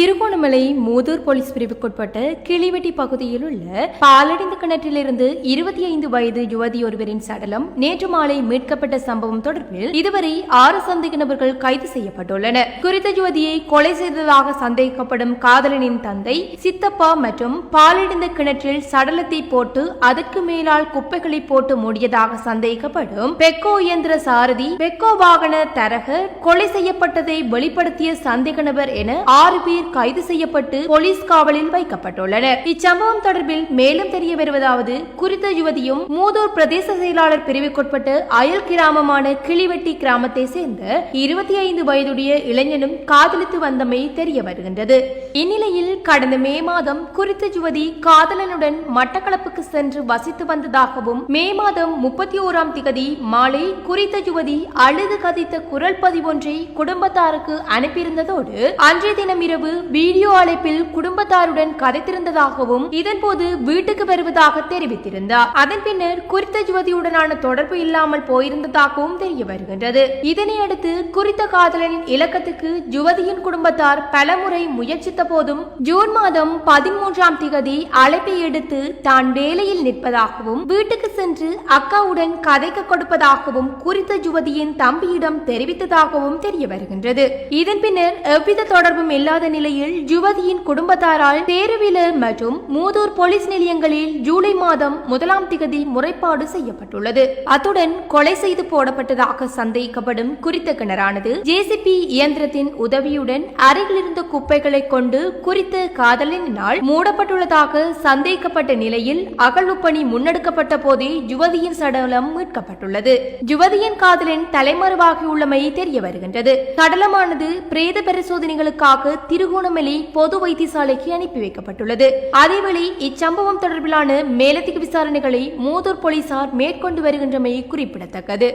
Trincomalee Muthur police பிரிவுக்குட்பட்ட கிளிவெட்டி பகுதியில் உள்ள பாலடைந்த கிணற்றிலிருந்து இருபத்தி ஐந்து வயது யுவதி ஒருவரின் சடலம் நேற்று மாலை மீட்கப்பட்ட சம்பவம் தொடர்பில் இதுவரை ஆறு சந்தேக நபர்கள் கைது செய்யப்பட்டுள்ளனர். குறித்த யுவதியை கொலை செய்ததாக சந்தேகிக்கப்படும் காதலனின் தந்தை சித்தப்பா மற்றும் பாலடைந்த கிணற்றில் சடலத்தை போட்டு அதற்கு மேலால் குப்பைகளை போட்டு மூடியதாக சந்தேகிக்கப்படும் பெக்கோ இயந்திர சாரதி பெக்கோ வாகன தரகர் கொலை செய்யப்பட்டதை வெளிப்படுத்திய சந்தேக நபர் என ஆறு பேர் கைது செய்யப்பட்டு போலீஸ் காவலில் வைக்கப்பட்டுள்ளனர். இச்சம்பவம் தொடர்பில் மேலும் தெரிய வருவதாவது குறித்த யுவதியும் மூதூர் பிரதேச செயலாளர் பிரிவுக்குட்பட்ட அயல் கிராமமான கிளிவெட்டி கிராமத்தை சேர்ந்த இருபத்தி ஐந்து வயதுடைய இளைஞனும் காதலித்து வந்தமை தெரிய வருகின்றது. இந்நிலையில் கடந்த மே மாதம் குறித்த யுவதி காதலனுடன் மட்டக்களப்புக்கு சென்று வசித்து வந்ததாகவும் மே மாதம் முப்பத்தி ஓராம் திகதி மாலை குறித்த யுவதி அழுது கதித்த குரல் பதிவொன்றை குடும்பத்தாருக்கு அனுப்பியிருந்ததோடு அன்றைய தினம் இரவு வீடியோ அழைப்பில் குடும்பத்தாருடன் கதைத்திருந்ததாகவும் இதன்போது வீட்டுக்கு வருவதாக தெரிவித்திருந்தார். அதன் பின்னர் குறித்த யுவதியுடனான தொடர்பு இல்லாமல் போயிருந்ததாகவும் தெரிய வருகின்றது. இதனை அடுத்து குறித்த காதலனின் இலக்கத்துக்கு யுவதியின் குடும்பத்தார் பலமுறை முயற்சித்த போதும் ஜூன் மாதம் பதிமூன்றாம் திகதி அழைப்பை எடுத்து தான் வேலையில் நிற்பதாகவும் வீட்டுக்கு சென்று அக்காவுடன் கதைக்க கொடுப்பதாகவும் குறித்த யுவதியின் தம்பியிடம் தெரிவித்ததாகவும் தெரிய வருகின்றது. இதன் பின்னர் எவ்வித தொடர்பும் இல்லாத நிலையில் யுவதியின் குடும்பத்தாரால் தேருவில மற்றும் மூதூர் போலீஸ் நிலையங்களில் ஜூலை மாதம் முதலாம் திகதி முறைப்பாடு செய்யப்பட்டுள்ளது. அத்துடன் கொலை செய்து போடப்பட்டதாக சந்தேகிக்கப்படும் குறித்த கிணறானது ஜேசிபி இயந்திரத்தின் உதவியுடன் அருகில் இருந்த குப்பைகளை கொண்டு குறித்த காதலினால் மூடப்பட்டுள்ளதாக சந்தேகிக்கப்பட்ட நிலையில் அகழ்வுப்பணி முன்னெடுக்கப்பட்ட போதே யுவதியின் சடலம் மீட்கப்பட்டுள்ளது. யுவதியின் காதலின் தலைமறைவாகியுள்ளமை தெரிய வருகின்றது சடலமானது பிரேத பரிசோதனைகளுக்காக திரு திருகோணமலை பொது வைத்தியசாலைக்கு அனுப்பி வைக்கப்பட்டுள்ளது. அதேவேளை இச்சம்பவம் தொடர்பிலான மேலதிக விசாரணைகளை மூதூர் போலீசார் மேற்கொண்டு வருகின்றமை குறிப்பிடத்தக்கது.